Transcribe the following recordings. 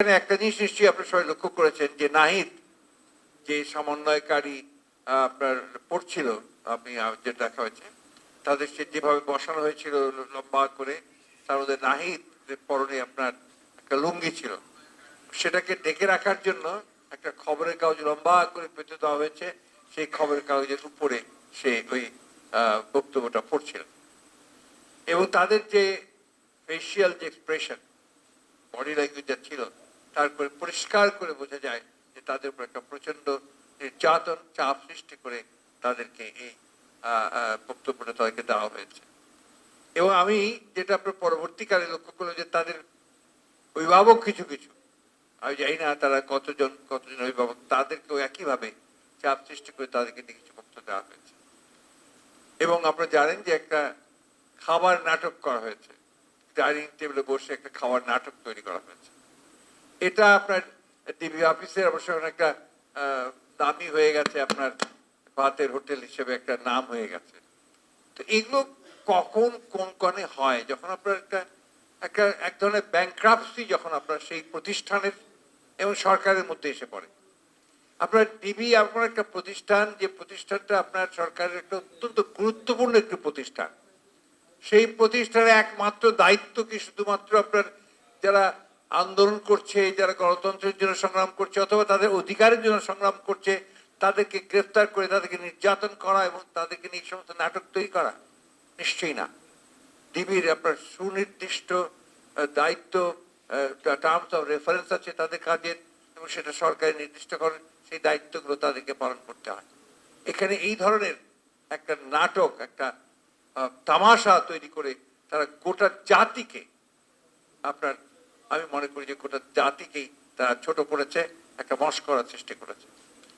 এখানে একটা জিনিস নিশ্চয়ই আপনার সবাই লক্ষ্য করেছেন যে নাহিদ যে সমন্বয়কারী আপনার পড়ছিল, আপনি যেটা দেখা হয়েছে, তাদের সে যেভাবে বসানো হয়েছিল লম্বা করে, তার মধ্যে নাহিদ পরনে আপনার একটা লুঙ্গি ছিল, সেটাকে ডেকে রাখার জন্য একটা খবরের কাগজ লম্বা করে পেতে দেওয়া হয়েছে, সেই খবরের কাগজের উপরে সে ওই বক্তব্যটা পড়ছিল। এবং তাদের যে ফেসিয়াল যে এক্সপ্রেশন বডি ল্যাঙ্গুয়েজ যা ছিল তারপরে পরিষ্কার করে বোঝা যায় যে তাদের উপর একটা প্রচণ্ড নির্যাতন, চাপ সৃষ্টি করে তাদেরকে এই বক্তব্যটা তাদেরকে দেওয়া হয়েছে। এবং আমি যেটা আপনার পরবর্তীকালে লক্ষ্য করলাম যে তাদের অভিভাবক কিছু কিছু, আমি জানি না তারা কতজন কতজন অভিভাবক, তাদেরকেও একইভাবে চাপ সৃষ্টি করে তাদেরকে নিয়ে কিছু বক্তব্য দেওয়া হয়েছে। এবং আপনারা জানেন যে একটা খাবার নাটক করা হয়েছে। ডাইনিং টেবিলে বসে একটা খাবার নাটক তৈরি করা হয়েছে। এটা আপনার ডিবি অফিসের অবশ্য একটা দামি হয়ে গেছে, আপনার ভাতের হোটেল হিসেবে একটা নাম হয়ে গেছে। তো এগুলো কখন, কোন কনে হয়? যখন আপনার একটা একটা, এক ধরনের ব্যাংক্রাফসি যখন আপনার সেই প্রতিষ্ঠানের এবং সরকারের মধ্যে এসে পড়ে। আপনার ডিবি আপনার একটা প্রতিষ্ঠান, যে প্রতিষ্ঠানটা আপনার সরকারের একটা অত্যন্ত গুরুত্বপূর্ণ একটি প্রতিষ্ঠান। সেই প্রতিষ্ঠানের একমাত্র দায়িত্ব কি শুধুমাত্র আপনার যারা আন্দোলন করছে, যারা গণতন্ত্রের জন্য সংগ্রাম করছে অথবা তাদের অধিকারের জন্য সংগ্রাম করছে, তাদেরকে গ্রেফতার করে তাদেরকে নির্যাতন করা এবং তাদেরকে নিয়ে সমস্ত নাটক তৈরি করা, নিশ্চয়ই না। ডিবির আপনার সুনির্দিষ্ট দায়িত্ব টার্মস অফ রেফারেন্স আছে তাদের কাজের, এবং সেটা সরকারি নির্দিষ্ট করেন সেই দায়িত্বগুলো তাদেরকে পালন করতে হয়। এখানে এই ধরনের একটা নাটক, একটা তামাশা তৈরি করে তারা গোটা জাতিকে আপনার আমি মনে করি যে গোটা জাতিকেই তারা ছোট করেছে, একটা মস্করার সৃষ্টি করেছে।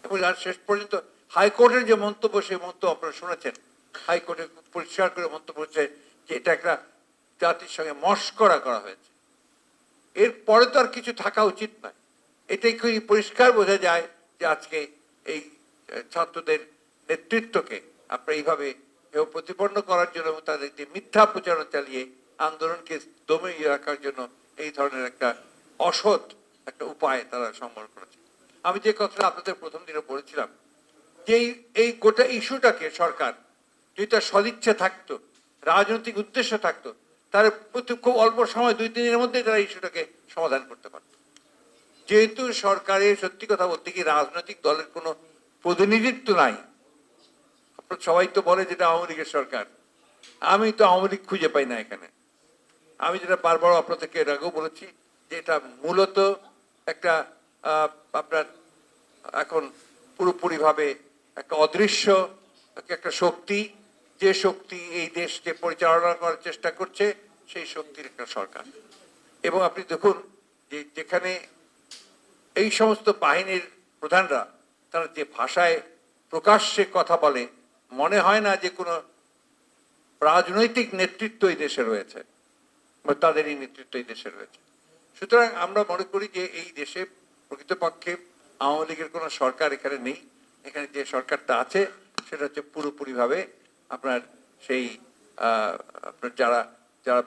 এবং আর শেষ পর্যন্ত হাইকোর্টের যে মন্তব্য, সেই মন্তব্য আপনারা শুনেছেন। হাইকোর্টে পরিষ্কার করে মন্তব্য করেছে যে এটা একটা জাতির সঙ্গে মস্করা করা হয়েছে। এরপরে তো আর কিছু থাকা উচিত নয়। এটাই খুবই পরিষ্কার বোঝা যায় যে আজকে এই ছাত্রদের নেতৃত্বকে আপনার এইভাবে কেউ প্রতিপন্ন করার জন্য এবং তাদের যে মিথ্যা প্রচারণা চালিয়ে আন্দোলনকে দমে রাখার জন্য এই ধরনের একটা অসৎ একটা উপায় তারা সম্বল করেছে। আমি যে কথাটা আপনাদের প্রথম দিনে বলেছিলাম, যে এই- গোটা ইস্যুটাকে সরকার যদি তার সদিচ্ছা থাকতো, রাজনৈতিক উদ্দেশ্য থাকতো, তার প্রতি খুব অল্প সময়, দুই, তিন দিনের মধ্যেই তারা ইস্যুটাকে সমাধান করতে পারত। যেহেতু সরকারের সত্যি কথা বলতে কি রাজনৈতিক দলের কোনো প্রতিনিধিত্ব নাই সবাই তো বলে যেটা আওয়ামী লীগের সরকার, আমি তো আওয়ামী লীগ খুঁজে পাই না এখানে। আমি যেটা বারবার আপনাদেরকে এর আগেও বলেছি যে এটা মূলত একটা আপনার এখন পুরোপুরিভাবে একটা অদৃশ্য, একটা শক্তি, যে শক্তি এই দেশকে পরিচালনা করার চেষ্টা করছে, সেই শক্তির একটা সরকার। এবং আপনি দেখুন যে যেখানে এই সমস্ত বাহিনীর প্রধানরা, তারা যে ভাষায় প্রকাশ্যে কথা বলে, মনে হয় না যে কোনো রাজনৈতিক নেতৃত্ব এই দেশে রয়েছে। তাদেরই নেতৃত্ব এই দেশে রয়েছে সুতরাং আমরা মনে করি যে এই দেশে প্রকৃতপক্ষে আওয়ামী লীগের কোনো সরকার এখানে নেই। এখানে যে সরকারটা আছে, সেটা হচ্ছে পুরোপুরিভাবে আপনার সেই আপনার যারা যারা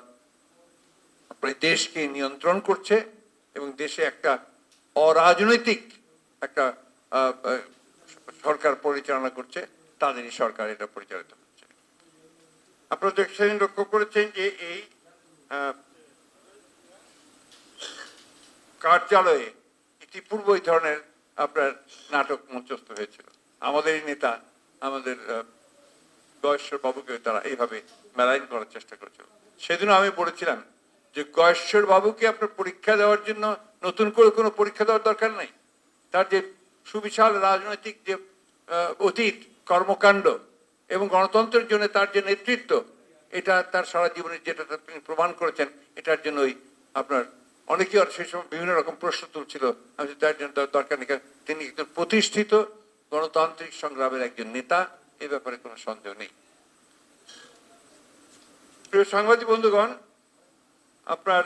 আপনার দেশকে নিয়ন্ত্রণ করছে এবং দেশে একটা অরাজনৈতিক একটা সরকার পরিচালনা করছে, তাদেরই সরকার এটা পরিচালিত হচ্ছে। আপনারা দেখছেন লক্ষ্য করেছেন যে এই কার্যালয়ে ইতিপূর্ব এই ধরনের আপনার নাটক মঞ্চস্থ হয়েছিল। আমাদের নেতা, আমাদের গয়েশ্বর বাবুকে তারা এইভাবে মেলাইন করার চেষ্টা করেছিল। সেদিন আমি বলেছিলাম যে গয়েশ্বর বাবুকে আপনার পরীক্ষা দেওয়ার জন্য নতুন করে কোনো পরীক্ষা দেওয়ার দরকার নাই। তার যে সুবিশাল রাজনৈতিক যে অতীত, কর্মকাণ্ড এবং গণতন্ত্রের জন্য তার যে নেতৃত্ব এটা তার সারা জীবনে যেটা তিনি প্রমাণ করেছেন, এটার জন্যই আপনার অনেকেই আর সেই সময় বিভিন্ন রকম প্রশ্ন তুলছিল। আমি তার জন্য দরকার নেই তিনি একজন প্রতিষ্ঠিত গণতান্ত্রিক সংগ্রামের একজন নেতা, এ ব্যাপারে কোনো সন্দেহ নেই। প্রিয় সাংবাদিক বন্ধুগণ, আপনার,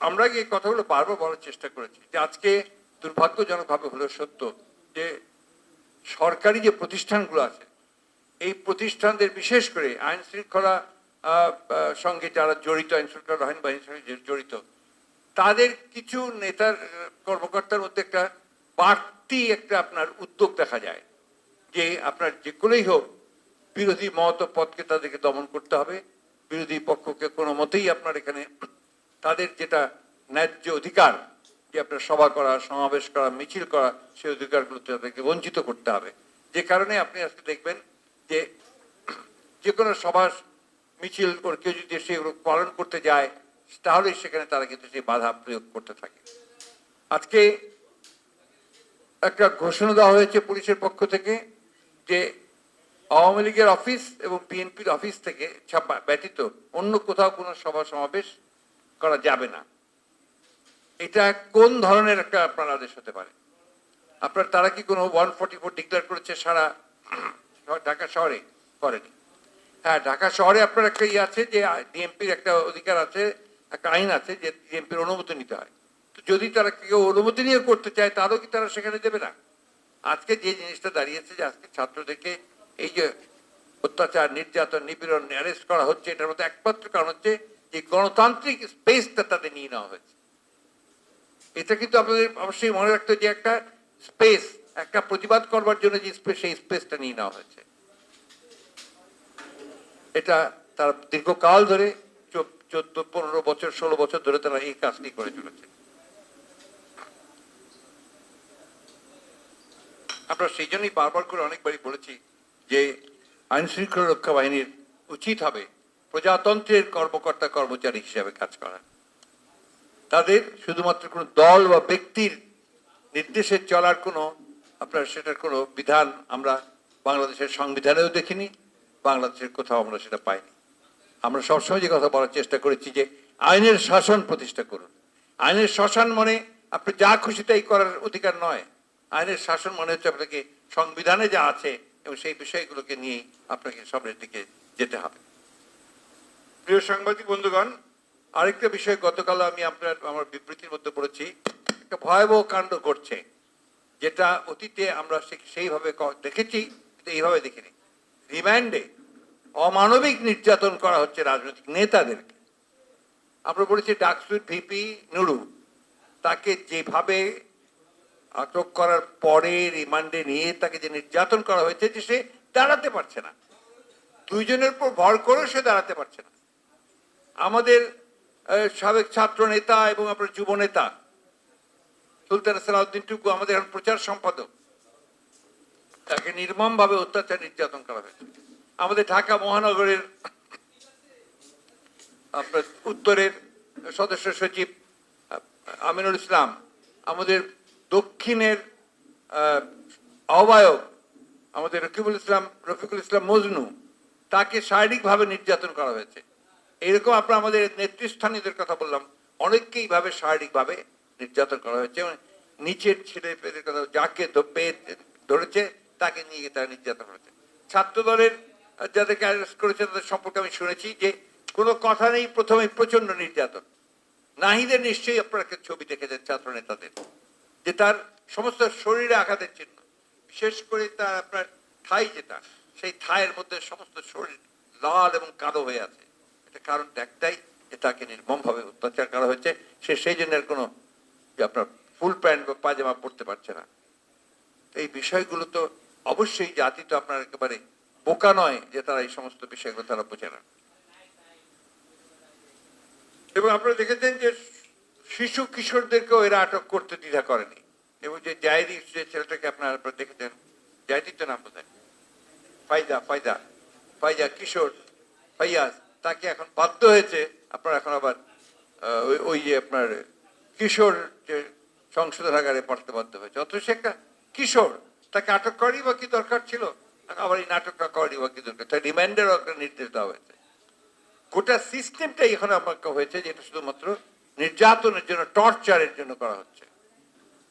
আমরা এই কথাগুলো বারবার বলার চেষ্টা করেছি যে আজকে দুর্ভাগ্যজনকভাবে হলেও সত্য যে সরকারি যে প্রতিষ্ঠানগুলো আছে এই প্রতিষ্ঠানদের বিশেষ করে আইন শৃঙ্খলা সঙ্গে যারা জড়িত, আইন শৃঙ্খলা বাহিনী বাহিনীর সঙ্গে জড়িত, তাদের কিছু নেতার কর্মকর্তার মধ্যে একটা বাড়তি একটা আপনার উদ্যোগ দেখা যায় যে আপনার যে কোনোই হোক, বিরোধী মত পথকে তাদেরকে দমন করতে হবে। বিরোধী পক্ষকে কোনো মতেই আপনার এখানে তাদের যেটা ন্যায্য অধিকার, যে আপনার সভা করা, সমাবেশ করা, মিছিল করা, সেই অধিকারগুলো তাদেরকে বঞ্চিত করতে হবে। যে কারণে আপনি আজকে দেখবেন যে কোনো সভা মিছিল কেউ যদি সেগুলো পালন করতে যায়, তাহলেই সেখানে তারা কিন্তু সেই বাধা প্রয়োগ করতে থাকে। আজকে একটা ঘোষণা দেওয়া হয়েছে পুলিশের পক্ষ থেকে যে আওয়ামী লীগের অফিস এবং বিএনপির অফিস থেকে ছাপা- ব্যতীত অন্য কোথাও কোনো সভা সমাবেশ করা যাবে না। এটা কোন ধরনের একটা আপনার আদেশ হতে পারে? আপনার তারা কি কোনো ওয়ান ফোর ডিক্লেয়ার করেছে সারা ঢাকা শহরে করেনি? হ্যাঁ ঢাকা শহরে আপনার একটা ইয়ে আছে যে ডিএমপির একটা অধিকার আছে, একটা আইন আছে যে ডিএমপির অনুমতি নিতে হয়। তো যদি তারা কেউ অনুমতি নিয়ে করতে চায় তাহলেও কি তারা সেখানে দেবে না? আজকে যে জিনিসটা দাঁড়িয়েছে যে, আজকে ছাত্রদেরকে এই যে অত্যাচার, নির্যাতন, নিপীড়ন অ্যারেস্ট করা হচ্ছে, এটার মধ্যে একমাত্র কারণ হচ্ছে যে গণতান্ত্রিক স্পেসটা তাদের নিয়ে নেওয়া হয়েছে। এটা কিন্তু আপনাদের অবশ্যই মনে রাখতে যে, একটা স্পেস একটা প্রতিবাদ করবার জন্য যে স্পেস সেই স্পেসটা নিয়ে নেওয়া হয়েছে। এটা তারা দীর্ঘকাল ধরে চোদ্দ, পনেরো বছর, ষোলো বছর ধরে তারা এই কাজটি করে চলেছে। আমরা সেই জন্যই বারবার করে অনেকবারই বলেছি যে আইন শৃঙ্খলা রক্ষা বাহিনীর উচিত হবে প্রজাতন্ত্রের কর্মকর্তা কর্মচারী হিসাবে কাজ করা। তাদের শুধুমাত্র কোনো দল বা ব্যক্তির নির্দেশে চলার কোনো, আপনার সেটার কোনো বিধান আমরা বাংলাদেশের সংবিধানেও দেখিনি। বাংলাদেশের কোথাও আমরা সেটা পাইনি। আমরা সবসময় যে কথা বলার চেষ্টা করেছি যে আইনের শাসন প্রতিষ্ঠা করুন। আইনের শাসন মানে আপনি যা খুশি তাই করার অধিকার নয়। আইনের শাসন মনে হচ্ছে আপনাকে সংবিধানে যা আছে এবং সেই বিষয়গুলোকে নিয়ে আপনাকে সামনের দিকে যেতে হবে। প্রিয় সাংবাদিক বন্ধুগণ, আরেকটা বিষয় গতকাল আমি আপনার আমার বিবৃতির মধ্যে পড়েছি। একটা ভয়াবহ কাণ্ড ঘটছে, যেটা অতীতে আমরা সেইভাবে দেখেছি, কিন্তু এইভাবে দেখিনি। রিমান্ডে অমানবিক নির্যাতন করা হচ্ছে রাজনৈতিক নেতাদেরকে। আমরা বলেছি ডাকসুর ভিপি নুরু, তাকে যেভাবে আটক করার পরে রিমান্ডে নিয়ে তাকে যে নির্যাতন করা হয়েছে যে সে দাঁড়াতে পারছে না। দুইজনের উপর ভর করেও সে দাঁড়াতে পারছে না। আমাদের সাবেক ছাত্র নেতা এবং আপনার যুব নেতা সুলতান সালাউদ্দিন টুকু আমাদের এখন প্রচার সম্পাদক। তাকে নির্মম ভাবে অত্যাচার নির্যাতন করা হয়েছে। আমাদের ঢাকা মহানগরের আপনার উত্তরের সদস্য সচিব আমিনুল ইসলাম আমাদের দক্ষিণের আহ, আহ্বায়ক আমাদের রকিবুল ইসলাম রফিকুল ইসলাম মজনু তাকে শারীরিকভাবে নির্যাতন করা হয়েছে। এরকম আপনার আমাদের নেতৃস্থানীয়দের কথা বললাম অনেককেই ভাবে শারীরিকভাবে নির্যাতন করা হয়েছে। নিচের ছেলে পেলের কথা যাকে ধরেছে তাকে নিয়ে তারা নির্যাতন করেছে। ছাত্র দলের যাদেরকে অ্যারেস্ট করেছে তাদের সম্পর্কে আমি শুনেছি যে কোনো কথা নেই, প্রথমে প্রচণ্ড নির্যাতন। নাহিদের নিশ্চয়ই আপনারা ছবি দেখেছেন ছাত্র নেতাদের যে তার সমস্ত শরীরে আঘাতের চিহ্ন। বিশেষ করে তার আপনার ঠাই যেটা, সেই ঠায়ের মধ্যে সমস্ত শরীর লাল এবং কালো হয়ে আছে। এটা কারণটা একটাই, যে তাকে নির্মমভাবে অত্যাচার করা হয়েছে। সে সেই জন্য কোনো আপনার ফুল প্যান্ট বা পাজামা পরতে পারছে না। এই বিষয়গুলো তো অবশ্যই জাতি তো আপনার একেবারে বোকা নয় যে তারা এই সমস্ত বিষয়গুলো তারা বোঝে না। এবং আপনারা দেখেছেন যে শিশু কিশোরদেরকেও এরা আটক করতে দ্বিধা করেনি। এবং যে জায়দি যে ছেলেটাকে আপনারা দেখেছেন, জায়দির তো নাম বোধহয় ফাইদা ফাইদা ফাইজা কিশোর, ফাইয়াজ, তাকে এখন বাধ্য হয়েছে, আপনার এখন আবার ওই যে আপনার কিশোর যে সংশোধনাগারে পড়তে বাধ্য হয়েছে। অথচ একটা কিশোর তাকে আটক করারই বা কি দরকার ছিল? আবার এই নাটকটা করারই বা কি দরকার? তাই রিমাইন্ডার একটা নির্দেশ দেওয়া হয়েছে। গোটা সিস্টেমটাই এখন আমাকে হয়েছে যেটা শুধুমাত্র নির্যাতনের জন্য, টর্চারের জন্য করা হচ্ছে।